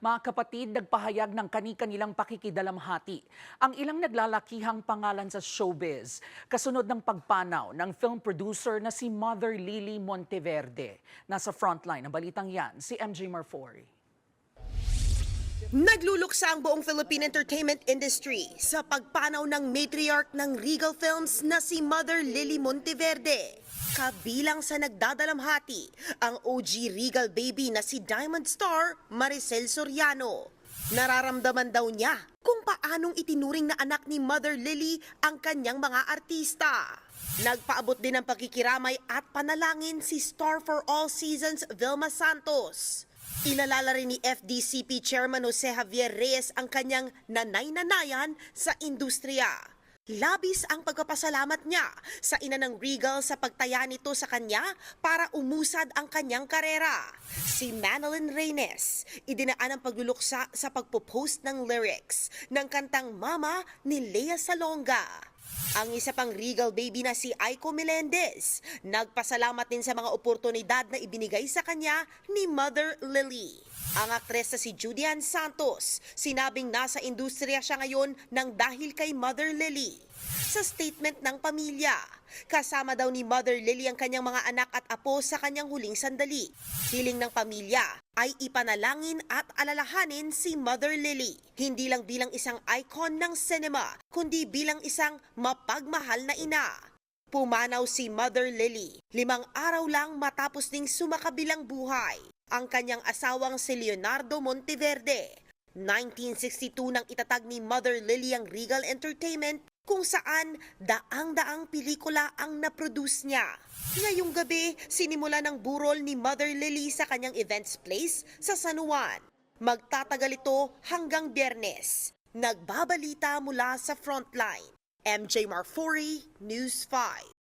Mga kapatid, nagpahayag ng kani-kanilang pakikidalamhati ang ilang naglalakihang pangalan sa showbiz. Kasunod ng pagpanaw ng film producer na si Mother Lily Monteverde. Nasa frontline ng balitang yan, si MJ Marfori. Nagluluksa ang buong Philippine entertainment industry sa pagpanaw ng matriarch ng Regal Films na si Mother Lily Monteverde. Kabilang sa nagdadalamhati ang OG Regal baby na si Diamond Star Maricel Soriano. Nararamdaman daw niya kung paanong itinuring na anak ni Mother Lily ang kanyang mga artista. Nagpaabot din ng pakikiramay at panalangin si Star for All Seasons Vilma Santos. Ilalala rin ni FDCP Chairman Jose Javier Reyes ang kanyang nanay-nanayan sa industriya. Labis ang pagpapasalamat niya sa ina ng Regal sa pagtaya nito sa kanya para umusad ang kanyang karera. Si Manolyn Reynes, idinaan ang pagluluksa sa pagpo-post ng lyrics ng kantang Mama ni Lea Salonga. Ang isa pang Regal baby na si Aiko Melendez, nagpasalamat din sa mga oportunidad na ibinigay sa kanya ni Mother Lily. Ang aktres na si Judian Santos, sinabing nasa industriya siya ngayon ng dahil kay Mother Lily. Sa statement ng pamilya, kasama daw ni Mother Lily ang kanyang mga anak at apo sa kanyang huling sandali. Hiling ng pamilya ay ipanalangin at alalahanin si Mother Lily, hindi lang bilang isang icon ng cinema, kundi bilang isang mapagmahal na ina. Pumanaw si Mother Lily, limang araw lang matapos ding sumakabilang buhay ang kanyang asawang si Leonardo Monteverde. 1962 nang itatag ni Mother Lily ang Regal Entertainment kung saan daang-daang pelikula ang naproduce niya. Ngayong gabi, sinimula ng burol ni Mother Lily sa kanyang events place sa San Juan. Magtatagal ito hanggang biyernes. Nagbabalita mula sa frontline. MJ Marfori, News 5.